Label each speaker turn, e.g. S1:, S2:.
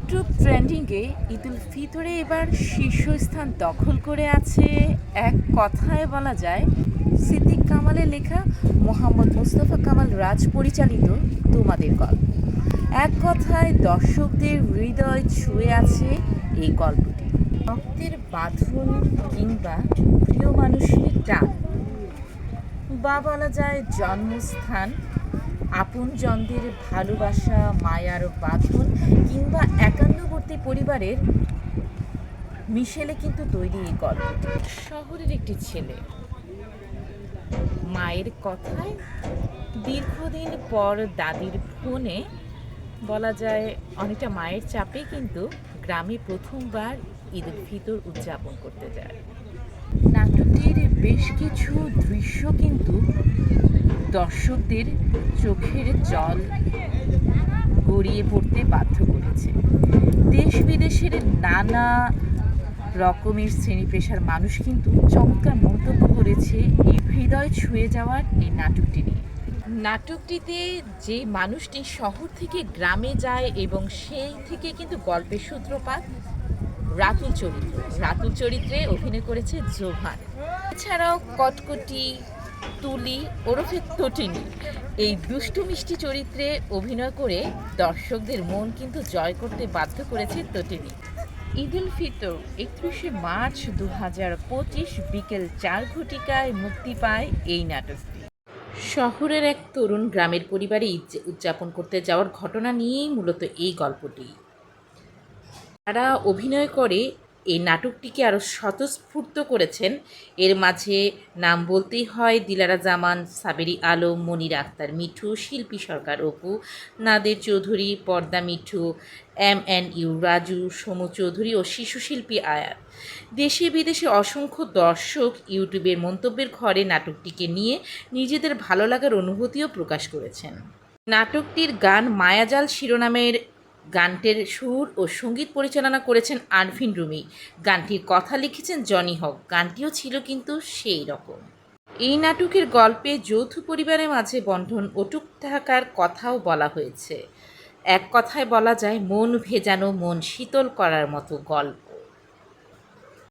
S1: YouTube ট্রেন্ডিংয়ে ঈদুল ফিতরে এবার শীর্ষস্থান দখল করে আছে এক কথায় বলা যায় সিদ্দিক কামালের লেখা মোহাম্মদ মুস্তফা কামাল রাজ পরিচালিত তোমাদের গল্প। এক কথায় দর্শকদের হৃদয় ছুঁয়ে আছে এই গল্পটি। রক্তের বাঁধন কিংবা প্রিয় মানুষের টান বা বলা যায় জন্মস্থান আপনজনদের ভালোবাসা, মায়ার বাঁধন কিংবা একান্নবর্তী পরিবারের মিশেলে কিন্তু তৈরি এই গল্পটি শহরের একটি ছেলে মায়ের কথায় দীর্ঘদিন পর দাদির ফোনে বলা যায় অনেকটা মায়ের চাপে কিন্তু গ্রামে প্রথমবার ঈদের ফিতর উদযাপন করতে যায়। নাটকটির বেশ কিছু দৃশ্য কিন্তু দর্শকদের চোখের জল গড়িয়ে পড়তে বাধ্য করেছে। দেশ বিদেশের নানা রকমের শ্রেণি পেশার মানুষ কিন্তু চমৎকার মন্তব্য করেছে, এই হৃদয় ছুঁয়ে যাওয়ার এই নাটকটি নিয়ে। নাটকটিতে যে মানুষটি শহর থেকে গ্রামে যায় এবং সেই থেকে কিন্তু গল্পের সূত্রপাত রাতুল চরিত্র। রাতুল চরিত্রে অভিনয় করেছে জোভান এছাড়াও কটকটি তুলি ওরফে তটিনী এই দুষ্টু মিষ্টি চরিত্রে অভিনয় করে দর্শকদের মন কিন্তু জয় করতে বাধ্য করেছে তটিনী ঈদ উল ফিতর একত্রিশে মার্চ দু হাজার পঁচিশ বিকেল চার ঘটিকায় মুক্তি পায় এই নাটকটি। শহরের এক তরুণ গ্রামের পরিবারে ঈদ উদযাপন করতে যাওয়ার ঘটনা নিয়েই মূলত এই গল্পটি। তারা অভিনয় করে এই নাটকটিকে আরও স্বতঃস্ফূর্ত করেছেন। এর মাঝে নাম বলতেই হয় দিলারা জামান সাবেরি আলম, মনির আক্তার মিঠু, শিল্পী সরকার অপু, নাদের চৌধুরী, পর্দা Mithu, M N U Raju, Somu Chowdhury ও শিশু শিল্পী আয়াত দেশে বিদেশে অসংখ্য দর্শক ইউটিউবের মন্তব্যের ঘরে নাটকটিকে নিয়ে নিজেদের ভালো লাগার অনুভূতিও প্রকাশ করেছেন। নাটকটির গান মায়াজাল শিরোনামের গানটির সুর ও সংগীত পরিচালনা করেছেন আরভিন রুমি। গানটির কথা লিখেছেন জনি হক। গানটিও ছিল কিন্তু সেই রকম। এই নাটকের গল্পে যৌথ পরিবারের মাঝে বন্ধন অটুক থাকার কথাও বলা হয়েছে। এক কথায় বলা যায়, মন ভেজানো, মন শীতল করার মতো গল্প।